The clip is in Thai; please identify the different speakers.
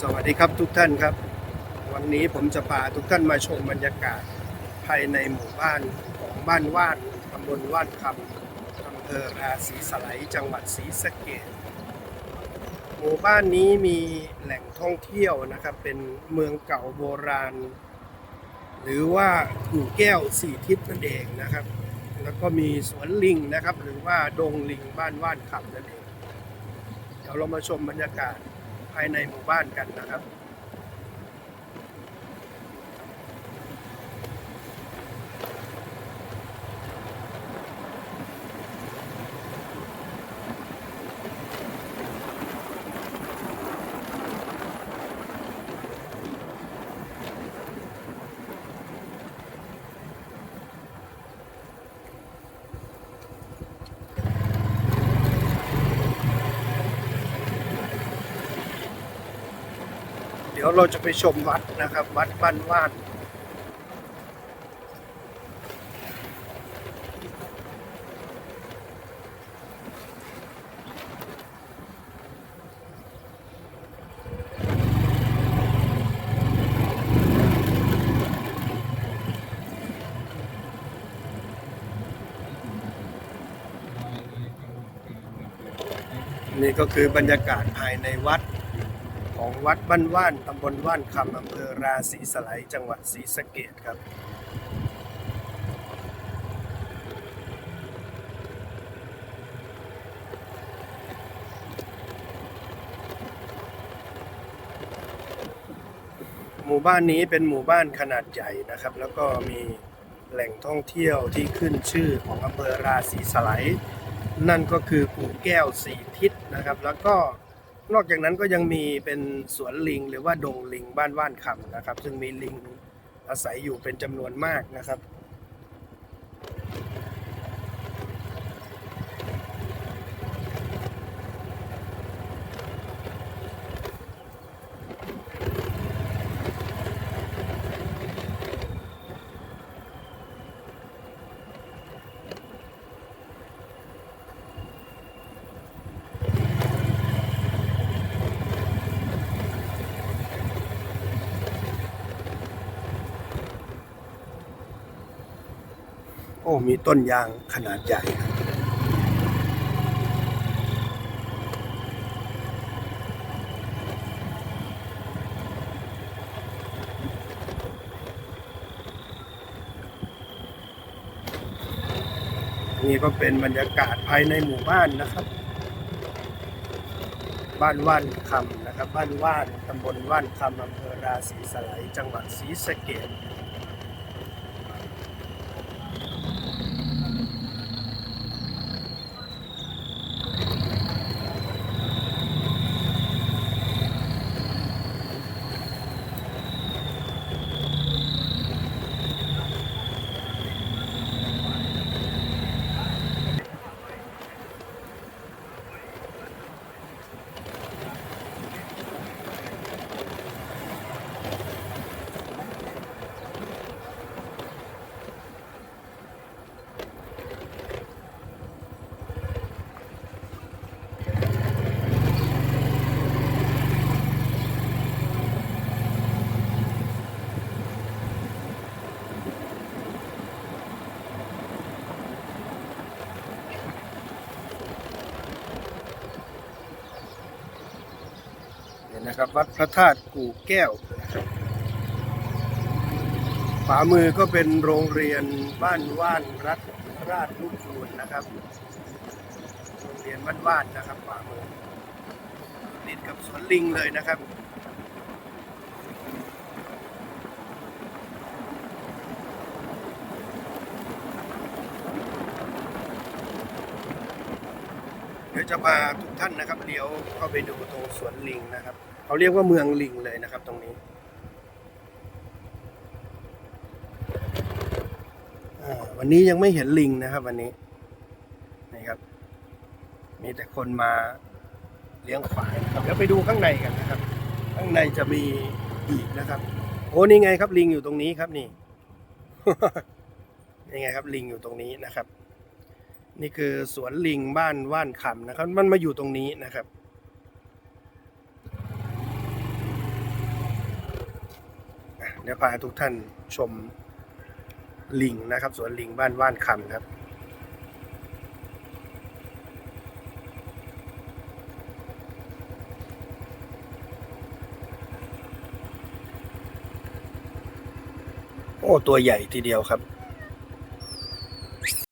Speaker 1: สวัสดีครับทุกท่านครับ วันนี้ผมจะพาทุกท่านมาชมบรรยากาศภายในหมู่บ้านของบ้านว่านตำบลว่านคำอำเภอราศีสไลยจังหวัดศรีสะเกษหมู่บ้านนี้มีแหล่งท่องเที่ยวนะครับเป็นเมืองเก่าโบราณ หรือว่ากู่แก้วสี่ทิศนั่นเองนะครับ แล้วก็มีสวนลิงนะครับ หรือว่าดงลิงบ้านว่านคำนั่นเองเดี๋ยวเรามาชมบรรยากาศ ภายในหมู่บ้านกันนะครับ ดี๋ยวเราจะไปชมวัดนะครับ วัดบ้านว่านนี่ก็คือบรรยากาศภายในวัด ของวัดบ้านว่านตำบลว่านคำอำเภอราศีสไลยจังหวัดศรีสะเกษครับหมู่บ้านนี้เป็นหมู่บ้านขนาดใหญ่นะครับ แล้วก็มีแหล่งท่องเที่ยวที่ขึ้นชื่อของอำเภอราศีสไลยนั่นก็คือกู่แก้วสีทิศนะครับ แล้วก็ นอกจากนั้นก็ยังมีเป็นสวนลิง หรือว่าดงลิงบ้านว่านคำนะครับ ซึ่งมีลิงอาศัยอยู่เป็นจำนวนมากนะครับ โอ้มีต้นยางขนาดใหญ่นี่ก็เป็นบรรยากาศภายในหมู่บ้านนะครับ บ้านว่านคำนะครับ บ้านว่านตำบลว่านคำอำเภอราศีสไลยจังหวัดศรีสะเกษ นะครับ วัดพระธาตุกู่แก้วนะครับขวามือก็เป็นโรงเรียนบ้านว่านรัฐราชลูกคูณนะครับ โรงเรียนบ้านว่านนะครับขวามือติดกับสวนลิงเลยนะครับเดี๋ยวจะพาทุกท่านนะครับเลี้ยวเข้าไปดูตรงสวนลิงนะครับ เขาเรียกว่าเมืองลิงเลยนะครับ ตรงนี้วันนี้ยังไม่เห็นลิงนะครับ วันนี้นี่ครับ มีแต่คนมาเลี้ยงควายนะครับเดี๋ยวไปดูข้างในกันนะครับ ข้างในจะมีอีกนะครับ โอ้นี่ไงครับลิงอยู่ตรงนี้ครับนี่นี่ไงครับลิงอยู่ตรงนี้นะครับ นี่คือสวนลิงบ้านว่านคำนะครับ มันมาอยู่ตรงนี้นะครับ เดี๋ยวพาทุกท่านชมลิงนะครับ สวนลิงบ้านว่านคำครับโอ้ตัวใหญ่ทีเดียวครับ